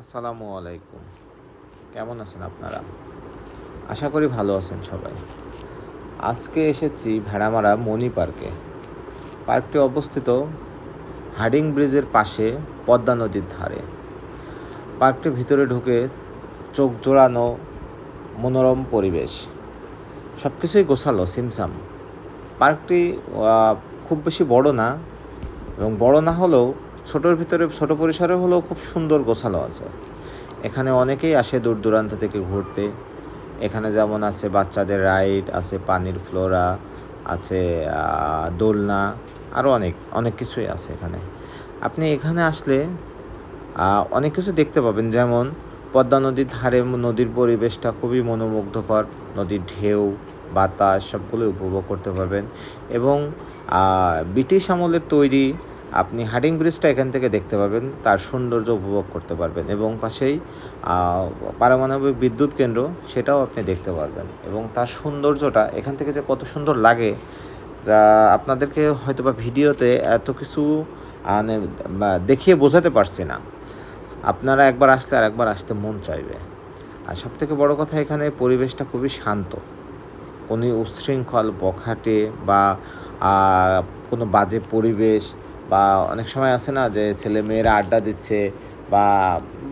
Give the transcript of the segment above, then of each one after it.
আসসালামু আলাইকুম। কেমন আছেন আপনারা? আশা করি ভালো আছেন সবাই। আজকে এসেছি ভেড়ামারা মণি পার্কে। পার্কটি অবস্থিত হার্ডিং ব্রিজের পাশে পদ্মা নদীর ধারে। পার্কটির ভিতরে ঢুকে চোখ জোড়ানো মনোরম পরিবেশ। সব কিছুই গোছালো, সিমসাম। পার্কটি খুব বেশি বড় না এবং বড় না হলেও ছোটোর ভিতরে, ছোট পরিসরে হলেও খুব সুন্দর গোছালো আছে। এখানে অনেকেই আসে দূর দূরান্ত থেকে ঘুরতে। এখানে যেমন আছে বাচ্চাদের রাইড, আছে পানির ফ্লোরা, আছে দোলনা আরও অনেক অনেক কিছুই আছে এখানে। আপনি এখানে আসলে অনেক কিছু দেখতে পাবেন। যেমন পদ্মা নদীর ধারে নদীর পরিবেশটা খুবই মনোমুগ্ধকর। নদীর ঢেউ, বাতাস সবগুলো উপভোগ করতে পারবেন। এবং ব্রিটিশ আমলের তৈরি আপনি হার্ডিং ব্রিজটা এখান থেকে দেখতে পাবেন, তার সৌন্দর্য উপভোগ করতে পারবেন এবং পাশেই পারমাণবিক বিদ্যুৎ কেন্দ্র সেটাও আপনি দেখতে পারবেন এবং তার সৌন্দর্যটা, এখান থেকে যে কত সুন্দর লাগে, যা আপনাদেরকে হয়তো বা ভিডিওতে এত কিছু বা দেখিয়ে বোঝাতে পারছি না। আপনারা একবার আসলে আর একবার আসতে মন চাইবে। আর সব থেকে বড় কথা, এখানে পরিবেশটা খুবই শান্ত। কোনো উচ্ছৃঙ্খল বখাটে বা কোনো বাজে পরিবেশ বা অনেক সময় আছে না যে ছেলে মেয়েরা আড্ডা দিচ্ছে বা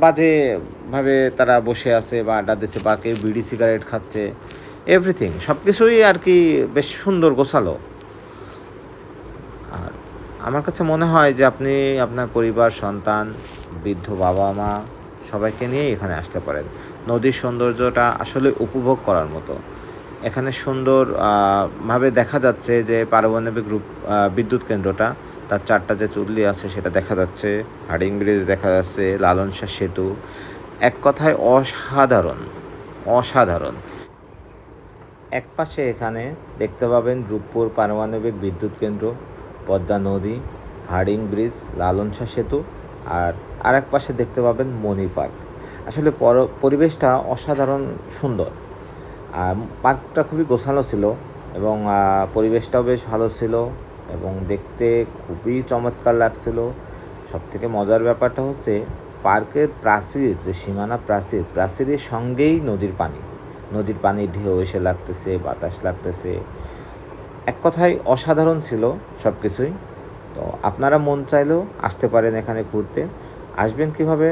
বাজেভাবে তারা বসে আছে বা আড্ডা দিচ্ছে বা কেউ বিড়ি সিগারেট খাচ্ছে এভরিথিং সব কিছুই আর কি বেশ সুন্দর গোছালো। আর আমার কাছে মনে হয় যে আপনি আপনার পরিবার সন্তান বৃদ্ধ বাবা মা সবাইকে নিয়েই এখানে আসতে পারেন। নদীর সৌন্দর্যটা আসলে উপভোগ করার মতো। এখানে সুন্দর ভাবে দেখা যাচ্ছে যে পারমাণবিক আহ, বিদ্যুৎ কেন্দ্রটা। তার চারটা যে চুল্লি আছে সেটা দেখা যাচ্ছে হার্ডিং ব্রিজ দেখা যাচ্ছে, লালন শাহ সেতু। এক কথায় অসাধারণ অসাধারণ। এক পাশে এখানে দেখতে পাবেন রূপপুর পারমাণবিক বিদ্যুৎ কেন্দ্র, পদ্মা নদী, হার্ডিং ব্রিজ, লালন শাহ সেতু, আর আরেক পাশে দেখতে পাবেন মণি পার্ক। আসলে পর- পরিবেশটা অসাধারণ সুন্দর। আর পার্কটা খুবই গোছানো ছিল এবং পরিবেশটাও বেশ ভালো ছিল। এবং দেখতে খুবই চমৎকার লাগছিল। সব থেকে মজার ব্যাপারটা হচ্ছে পার্কের প্রাচীর, যে সীমানা প্রাচীর, প্রাচীরের সঙ্গেই নদীর পানি। নদীর পানির ঢেউ এসে লাগতেছে, বাতাস লাগতেছে। এক কথায় অসাধারণ ছিল সব কিছুই তো আপনারা মন চাইলেও আসতে পারেন এখানে ঘুরতে। আসবেন কীভাবে?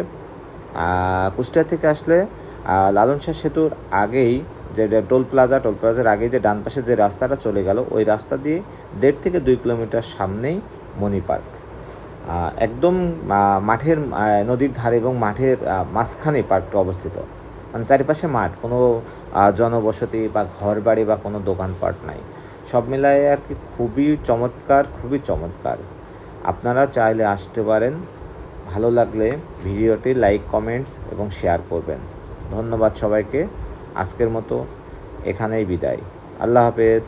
কুষ্টিয়া থেকে আসলে লালন শাহ সেতুর আগেই যে টোল প্লাজা, টোল প্লাজার আগে যে ডান পাশে যে রাস্তাটা চলে গেল, ওই রাস্তা দিয়ে দেড় থেকে দুই কিলোমিটার সামনেই মণি পার্ক। একদম মাঠের নদীর ধারে এবং মাঠের মাঝখানে পার্কটা অবস্থিত। মানে চারিপাশে মাঠ, কোনো জনবসতি বা ঘর বাড়ি বা কোনো দোকানপাট নাই। সব মিলায়ে আর কি খুবই চমৎকার খুবই চমৎকার। আপনারা চাইলে আসতে পারেন, ভালো লাগলে ভিডিওটি লাইক, কমেন্টস এবং শেয়ার করবেন। ধন্যবাদ সবাইকে। আজকের মতো এখানেই বিদায়। আল্লাহ হাফেজ।